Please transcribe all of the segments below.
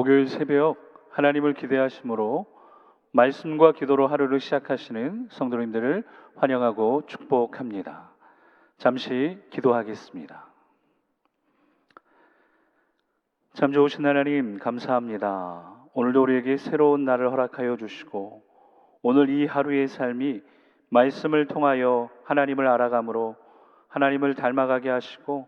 목요일 새벽 하나님을 기대하심으로 말씀과 기도로 하루를 시작하시는 성도님들을 환영하고 축복합니다. 잠시 기도하겠습니다. 참 좋으신 하나님 감사합니다. 오늘도 우리에게 새로운 날을 허락하여 주시고 오늘 이 하루의 삶이 말씀을 통하여 하나님을 알아감으로 하나님을 닮아가게 하시고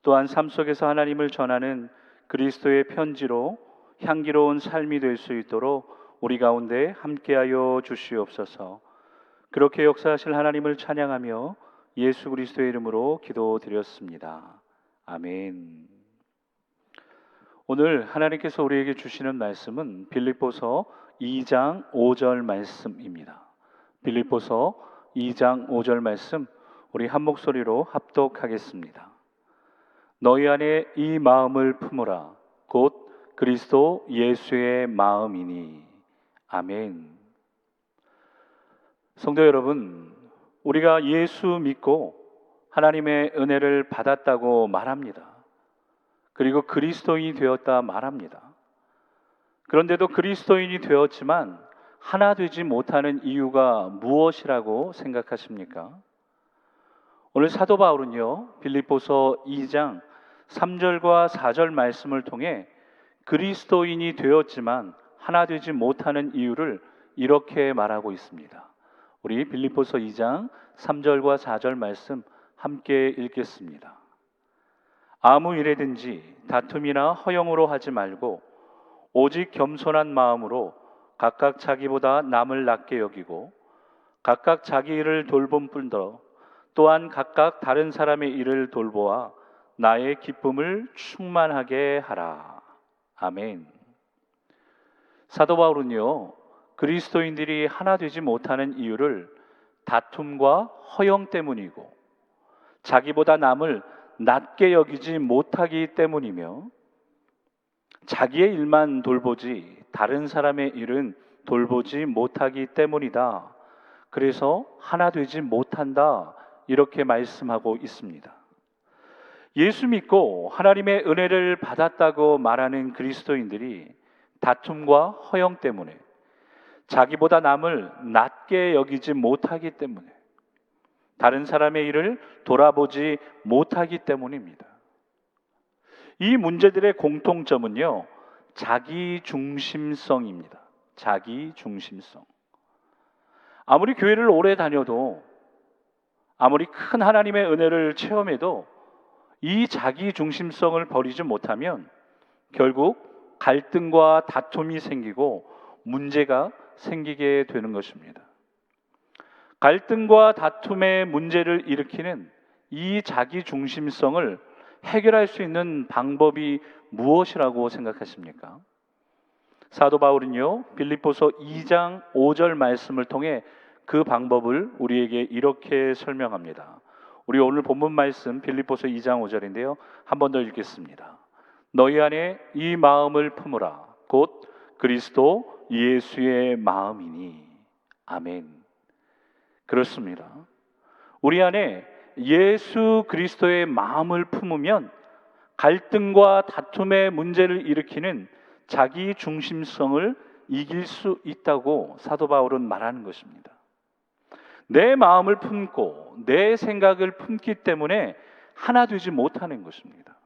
또한 삶 속에서 하나님을 전하는 그리스도의 편지로 향기로운 삶이 될 수 있도록 우리 가운데 함께하여 주시옵소서. 그렇게 역사하실 하나님을 찬양하며 예수 그리스도의 이름으로 기도드렸습니다. 아멘. 오늘 하나님께서 우리에게 주시는 말씀은 빌립보서 2장 5절 말씀입니다. 빌립보서 2장 5절 말씀 우리 한 목소리로 합독하겠습니다. 너희 안에 이 마음을 품으라 곧 그리스도 예수의 마음이니 아멘. 성도 여러분, 우리가 예수 믿고 하나님의 은혜를 받았다고 말합니다. 그리고 그리스도인이 되었다 말합니다. 그런데도 그리스도인이 되었지만 하나 되지 못하는 이유가 무엇이라고 생각하십니까? 오늘 사도 바울은요, 빌립보서 2장 3절과 4절 말씀을 통해 그리스도인이 되었지만 하나 되지 못하는 이유를 이렇게 말하고 있습니다. 우리 빌립보서 2장 3절과 4절 말씀 함께 읽겠습니다. 아무 일에든지 다툼이나 허영으로 하지 말고 오직 겸손한 마음으로 각각 자기보다 남을 낮게 여기고 각각 자기 일을 돌본 뿐더 또한 각각 다른 사람의 일을 돌보아 나의 기쁨을 충만하게 하라. 아멘. 사도 바울은요, 그리스도인들이 하나 되지 못하는 이유를 다툼과 허영 때문이고 자기보다 남을 낮게 여기지 못하기 때문이며 자기의 일만 돌보지 다른 사람의 일은 돌보지 못하기 때문이다. 그래서 하나 되지 못한다. 이렇게 말씀하고 있습니다. 예수 믿고 하나님의 은혜를 받았다고 말하는 그리스도인들이 다툼과 허영 때문에 자기보다 남을 낮게 여기지 못하기 때문에 다른 사람의 일을 돌아보지 못하기 때문입니다. 이 문제들의 공통점은요, 자기 중심성입니다. 자기 중심성. 아무리 교회를 오래 다녀도 아무리 큰 하나님의 은혜를 체험해도 이 자기 중심성을 버리지 못하면 결국 갈등과 다툼이 생기고 문제가 생기게 되는 것입니다. 갈등과 다툼의 문제를 일으키는 이 자기 중심성을 해결할 수 있는 방법이 무엇이라고 생각하십니까? 사도 바울은요, 빌립보서 2장 5절 말씀을 통해 그 방법을 우리에게 이렇게 설명합니다. 우리 오늘 본문 말씀 빌립보서 2장 5절인데요. 한 번 더 읽겠습니다. 너희 안에 이 마음을 품으라. 곧 그리스도 예수의 마음이니. 아멘. 그렇습니다. 우리 안에 예수 그리스도의 마음을 품으면 갈등과 다툼의 문제를 일으키는 자기 중심성을 이길 수 있다고 사도 바울은 말하는 것입니다. 내 마음을 품고 내 생각을 품기 때문에 하나 되지 못하는 것입니다.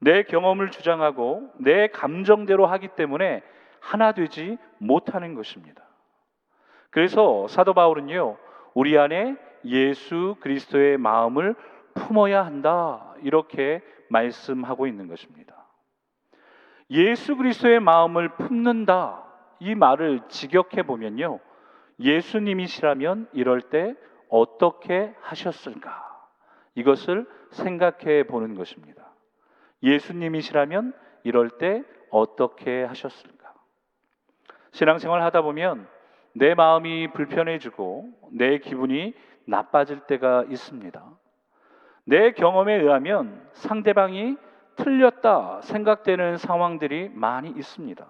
내 경험을 주장하고 내 감정대로 하기 때문에 하나 되지 못하는 것입니다. 그래서 사도 바울은요, 우리 안에 예수 그리스도의 마음을 품어야 한다. 이렇게 말씀하고 있는 것입니다. 예수 그리스도의 마음을 품는다. 이 말을 직역해 보면요. 예수님이시라면 이럴 때 어떻게 하셨을까? 이것을 생각해 보는 것입니다. 예수님이시라면 이럴 때 어떻게 하셨을까? 신앙생활 하다 보면 내 마음이 불편해지고 내 기분이 나빠질 때가 있습니다. 내 경험에 의하면 상대방이 틀렸다 생각되는 상황들이 많이 있습니다.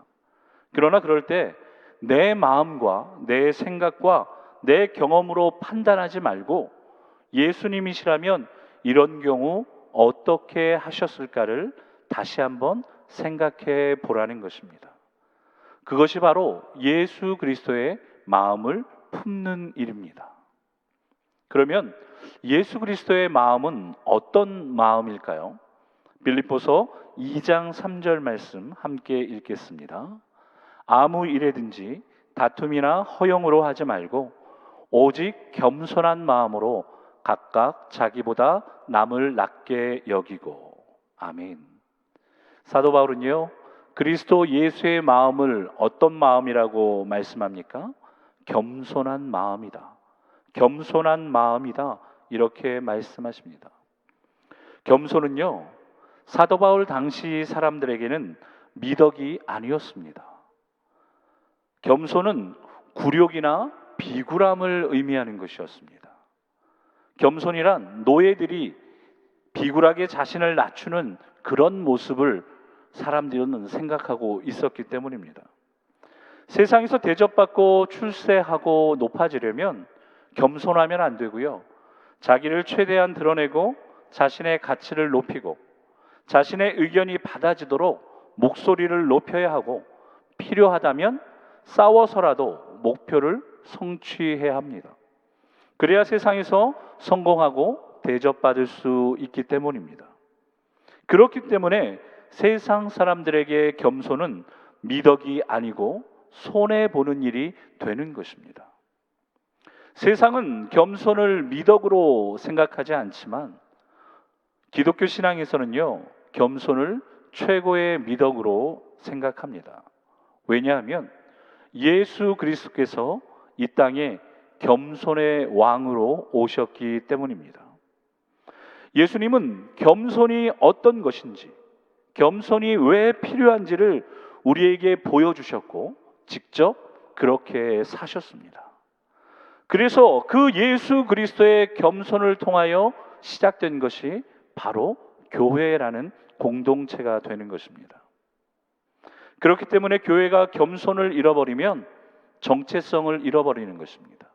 그러나 그럴 때 내 마음과 내 생각과 내 경험으로 판단하지 말고 예수님이시라면 이런 경우 어떻게 하셨을까를 다시 한번 생각해 보라는 것입니다. 그것이 바로 예수 그리스도의 마음을 품는 일입니다. 그러면 예수 그리스도의 마음은 어떤 마음일까요? 빌립보서 2장 3절 말씀 함께 읽겠습니다. 아무 일에든지 다툼이나 허용으로 하지 말고 오직 겸손한 마음으로 각각 자기보다 남을 낮게 여기고 아멘. 사도 바울은요. 그리스도 예수의 마음을 어떤 마음이라고 말씀합니까? 겸손한 마음이다. 겸손한 마음이다. 이렇게 말씀하십니다. 겸손은요. 사도 바울 당시 사람들에게는 미덕이 아니었습니다. 겸손은 굴욕이나 비굴함을 의미하는 것이었습니다. 겸손이란 노예들이 비굴하게 자신을 낮추는 그런 모습을 사람들은 생각하고 있었기 때문입니다. 세상에서 대접받고 출세하고 높아지려면 겸손하면 안 되고요. 자기를 최대한 드러내고 자신의 가치를 높이고 자신의 의견이 받아지도록 목소리를 높여야 하고 필요하다면 싸워서라도 목표를 성취해야 합니다. 그래야 세상에서 성공하고 대접받을 수 있기 때문입니다. 그렇기 때문에 세상 사람들에게 겸손은 미덕이 아니고 손해 보는 일이 되는 것입니다. 세상은 겸손을 미덕으로 생각하지 않지만 기독교 신앙에서는요, 겸손을 최고의 미덕으로 생각합니다. 왜냐하면 예수 그리스도께서 이 땅에 겸손의 왕으로 오셨기 때문입니다. 예수님은 겸손이 어떤 것인지, 겸손이 왜 필요한지를 우리에게 보여주셨고, 직접 그렇게 사셨습니다. 그래서 그 예수 그리스도의 겸손을 통하여 시작된 것이 바로 교회라는 공동체가 되는 것입니다. 그렇기 때문에 교회가 겸손을 잃어버리면 정체성을 잃어버리는 것입니다.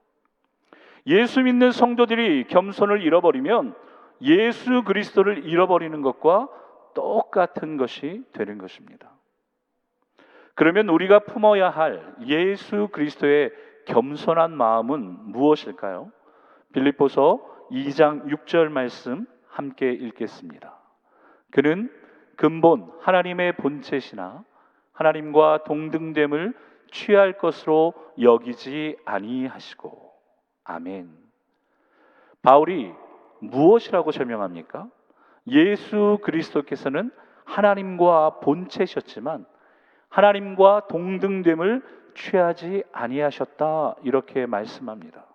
예수 믿는 성도들이 겸손을 잃어버리면 예수 그리스도를 잃어버리는 것과 똑같은 것이 되는 것입니다. 그러면 우리가 품어야 할 예수 그리스도의 겸손한 마음은 무엇일까요? 빌립보서 2장 6절 말씀 함께 읽겠습니다. 그는 근본 하나님의 본체시나 하나님과 동등됨을 취할 것으로 여기지 아니하시고 아멘. 바울이 무엇이라고 설명합니까? 예수 그리스도께서는 하나님과 본체셨지만 하나님과 동등됨을 취하지 아니하셨다 이렇게 말씀합니다.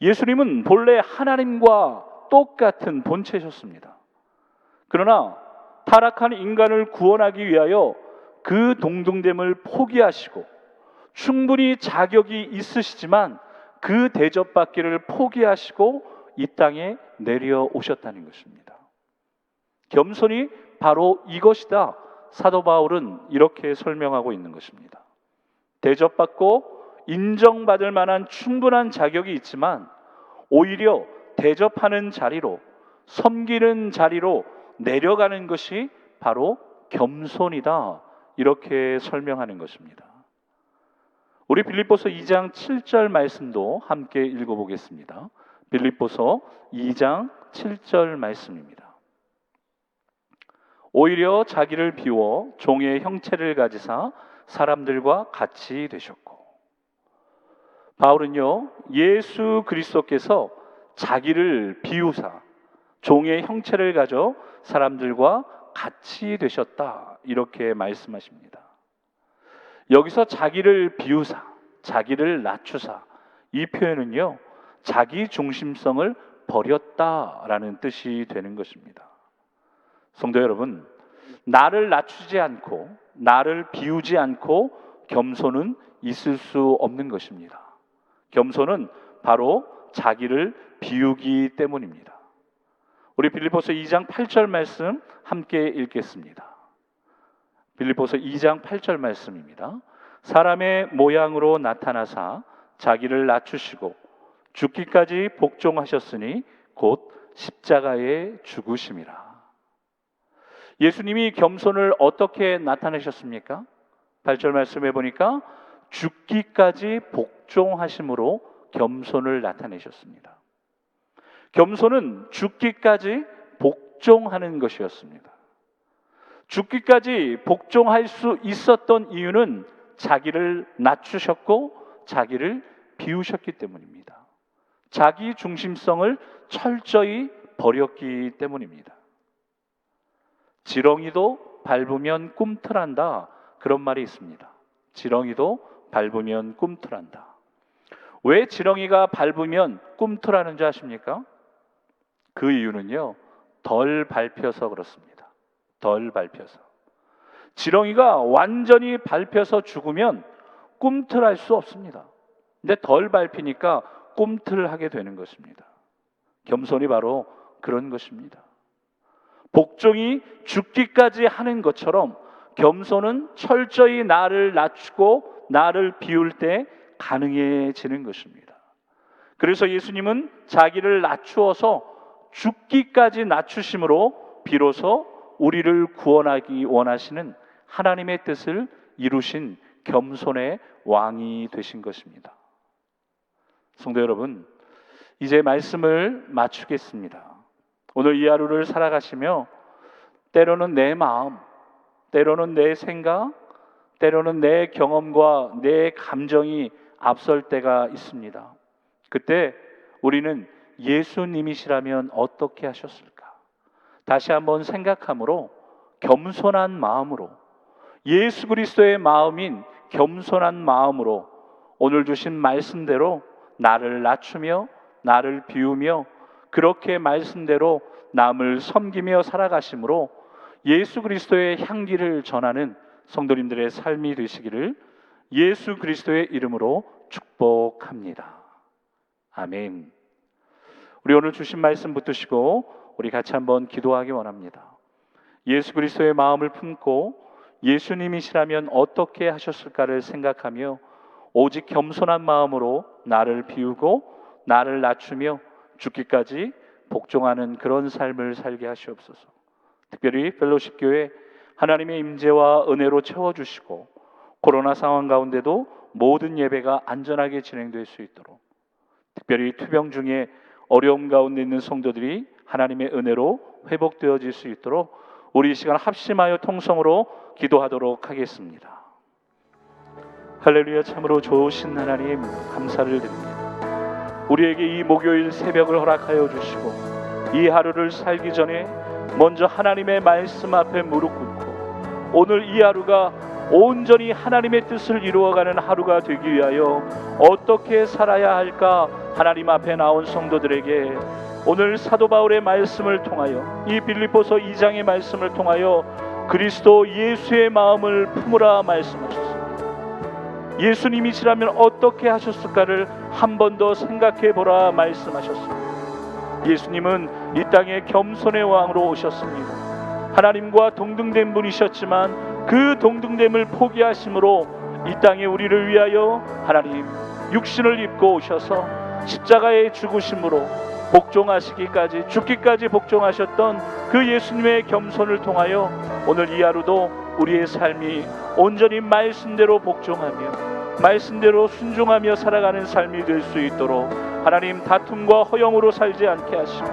예수님은 본래 하나님과 똑같은 본체셨습니다. 그러나 타락한 인간을 구원하기 위하여 그 동등됨을 포기하시고 충분히 자격이 있으시지만 그 대접받기를 포기하시고 이 땅에 내려오셨다는 것입니다. 겸손이 바로 이것이다. 사도 바울은 이렇게 설명하고 있는 것입니다. 대접받고 인정받을 만한 충분한 자격이 있지만 오히려 대접하는 자리로 섬기는 자리로 내려가는 것이 바로 겸손이다. 이렇게 설명하는 것입니다. 우리 빌립보서 2장 7절 말씀도 함께 읽어 보겠습니다. 빌립보서 2장 7절 말씀입니다. 오히려 자기를 비워 종의 형체를 가지사 사람들과 같이 되셨고 바울은요 예수 그리스도께서 자기를 비우사 종의 형체를 가져 사람들과 같이 되셨다 이렇게 말씀하십니다. 여기서 자기를 비우사 자기를 낮추사 이 표현은요 자기 중심성을 버렸다라는 뜻이 되는 것입니다. 성도 여러분, 나를 낮추지 않고 나를 비우지 않고 겸손은 있을 수 없는 것입니다. 겸손은 바로 자기를 비우기 때문입니다. 우리 빌립보서 2장 8절 말씀 함께 읽겠습니다. 빌립보서 2장 8절 말씀입니다. 사람의 모양으로 나타나사 자기를 낮추시고 죽기까지 복종하셨으니 곧 십자가에 죽으심이라. 예수님이 겸손을 어떻게 나타내셨습니까? 8절 말씀해 보니까 죽기까지 복종하심으로 겸손을 나타내셨습니다. 겸손은 죽기까지 복종하는 것이었습니다. 죽기까지 복종할 수 있었던 이유는 자기를 낮추셨고 자기를 비우셨기 때문입니다. 자기 중심성을 철저히 버렸기 때문입니다. 지렁이도 밟으면 꿈틀한다. 그런 말이 있습니다. 지렁이도 밟으면 꿈틀한다. 왜 지렁이가 밟으면 꿈틀하는 줄 아십니까? 그 이유는요, 덜 밟혀서 그렇습니다. 덜 밟혀서. 지렁이가 완전히 밟혀서 죽으면 꿈틀할 수 없습니다. 근데 덜 밟히니까 꿈틀하게 되는 것입니다. 겸손이 바로 그런 것입니다. 복종이 죽기까지 하는 것처럼 겸손은 철저히 나를 낮추고 나를 비울 때 가능해지는 것입니다. 그래서 예수님은 자기를 낮추어서 죽기까지 낮추심으로 비로소 우리를 구원하기 원하시는 하나님의 뜻을 이루신 겸손의 왕이 되신 것입니다. 성도 여러분, 이제 말씀을 마치겠습니다. 오늘 이 하루를 살아가시며 때로는 내 마음, 때로는 내 생각, 때로는 내 경험과 내 감정이 앞설 때가 있습니다. 그때 우리는 예수님이시라면 어떻게 하셨을까? 다시 한번 생각함으로 겸손한 마음으로 예수 그리스도의 마음인 겸손한 마음으로 오늘 주신 말씀대로 나를 낮추며 나를 비우며 그렇게 말씀대로 남을 섬기며 살아가심으로 예수 그리스도의 향기를 전하는 성도님들의 삶이 되시기를 예수 그리스도의 이름으로 축복합니다. 아멘. 우리 오늘 주신 말씀 붙드시고 우리 같이 한번 기도하기 원합니다. 예수 그리스도의 마음을 품고 예수님이시라면 어떻게 하셨을까를 생각하며 오직 겸손한 마음으로 나를 비우고 나를 낮추며 죽기까지 복종하는 그런 삶을 살게 하시옵소서. 특별히 펠로십 교회 하나님의 임재와 은혜로 채워 주시고 코로나 상황 가운데도 모든 예배가 안전하게 진행될 수 있도록 특별히 투병 중에 어려움 가운데 있는 성도들이 하나님의 은혜로 회복되어질 수 있도록 우리 이 시간 합심하여 통성으로 기도하도록 하겠습니다. 할렐루야 참으로 좋으신 하나님 감사를 드립니다. 우리에게 이 목요일 새벽을 허락하여 주시고 이 하루를 살기 전에 먼저 하나님의 말씀 앞에 무릎 꿇고 오늘 이 하루가 온전히 하나님의 뜻을 이루어가는 하루가 되기 위하여 어떻게 살아야 할까 하나님 앞에 나온 성도들에게 오늘 사도 바울의 말씀을 통하여 이 빌립보서 2장의 말씀을 통하여 그리스도 예수의 마음을 품으라 말씀하셨습니다. 예수님이시라면 어떻게 하셨을까를 한 번 더 생각해 보라 말씀하셨습니다. 예수님은 이 땅에 겸손의 왕으로 오셨습니다. 하나님과 동등된 분이셨지만 그 동등됨을 포기하심으로 이 땅에 우리를 위하여 하나님 육신을 입고 오셔서 십자가에 죽으심으로 복종하시기까지 죽기까지 복종하셨던 그 예수님의 겸손을 통하여 오늘 이 하루도 우리의 삶이 온전히 말씀대로 복종하며 말씀대로 순종하며 살아가는 삶이 될 수 있도록 하나님 다툼과 허영으로 살지 않게 하시고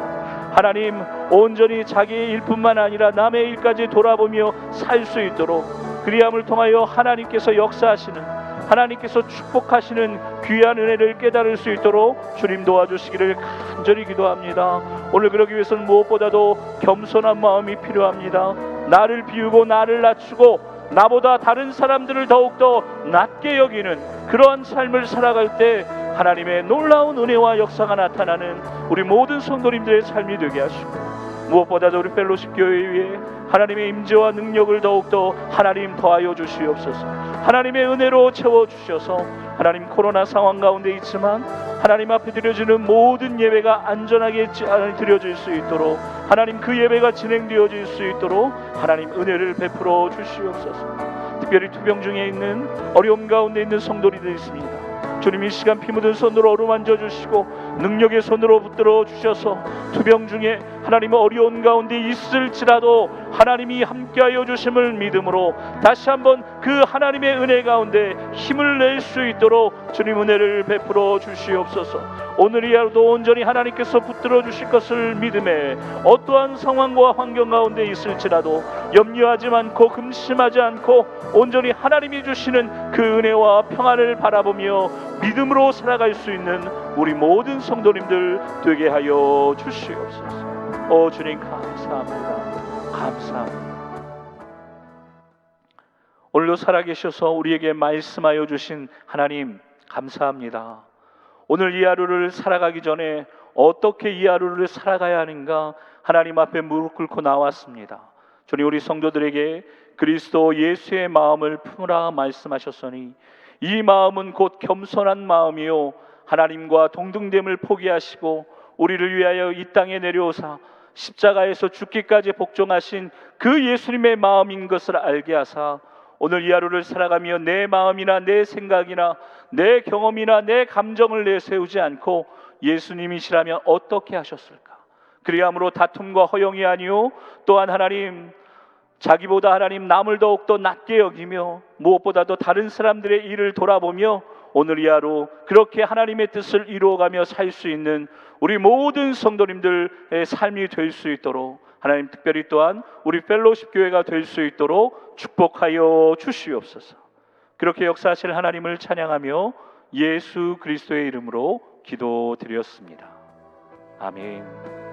하나님 온전히 자기의 일뿐만 아니라 남의 일까지 돌아보며 살 수 있도록 그리함을 통하여 하나님께서 역사하시는 하나님께서 축복하시는 귀한 은혜를 깨달을 수 있도록 주님 도와주시기를 간절히 기도합니다. 오늘 그러기 위해서는 무엇보다도 겸손한 마음이 필요합니다. 나를 비우고 나를 낮추고 나보다 다른 사람들을 더욱더 낮게 여기는 그러한 삶을 살아갈 때 하나님의 놀라운 은혜와 역사가 나타나는 우리 모든 성도님들의 삶이 되게 하시고 무엇보다도 우리 펠로십 교회 위에 하나님의 임재와 능력을 더욱더 하나님 더하여 주시옵소서. 하나님의 은혜로 채워 주셔서 하나님 코로나 상황 가운데 있지만 하나님 앞에 드려지는 모든 예배가 안전하게 드려질 수 있도록 하나님 그 예배가 진행되어질 수 있도록 하나님 은혜를 베풀어 주시옵소서. 특별히 투병 중에 있는 어려움 가운데 있는 성도들이 있습니다 주님 이 시간 피 묻은 손으로 어루만져 주시고 능력의 손으로 붙들어 주셔서 투병 중에 하나님의 어려운 가운데 있을지라도 하나님이 함께하여 주심을 믿음으로 다시 한번 그 하나님의 은혜 가운데 힘을 낼 수 있도록 주님 은혜를 베풀어 주시옵소서. 오늘 이 하루도 온전히 하나님께서 붙들어 주실 것을 믿음에 어떠한 상황과 환경 가운데 있을지라도 염려하지 않고 금심하지 않고 온전히 하나님이 주시는 그 은혜와 평안을 바라보며 믿음으로 살아갈 수 있는 우리 모든 성도님들 되게 하여 주시옵소서. 오 주님 감사합니다. 감사합니다. 오늘도 살아계셔서 우리에게 말씀하여 주신 하나님 감사합니다. 오늘 이 하루를 살아가기 전에 어떻게 이 하루를 살아가야 하는가 하나님 앞에 무릎 꿇고 나왔습니다. 주님 우리 성도들에게 그리스도 예수의 마음을 품으라 말씀하셨으니 이 마음은 곧 겸손한 마음이요 하나님과 동등됨을 포기하시고 우리를 위하여 이 땅에 내려오사 십자가에서 죽기까지 복종하신 그 예수님의 마음인 것을 알게 하사 오늘 이 하루를 살아가며 내 마음이나 내 생각이나 내 경험이나 내 감정을 내세우지 않고 예수님이시라면 어떻게 하셨을까? 그리함으로 다툼과 허용이 아니요 또한 하나님 자기보다 하나님 남을 더욱더 낮게 여기며 무엇보다도 다른 사람들의 일을 돌아보며 오늘 이 하루 그렇게 하나님의 뜻을 이루어가며 살 수 있는 우리 모든 성도님들의 삶이 될 수 있도록 하나님 특별히 또한 우리 펠로십 교회가 될 수 있도록 축복하여 주시옵소서. 그렇게 역사하실 하나님을 찬양하며 예수 그리스도의 이름으로 기도드렸습니다. 아멘.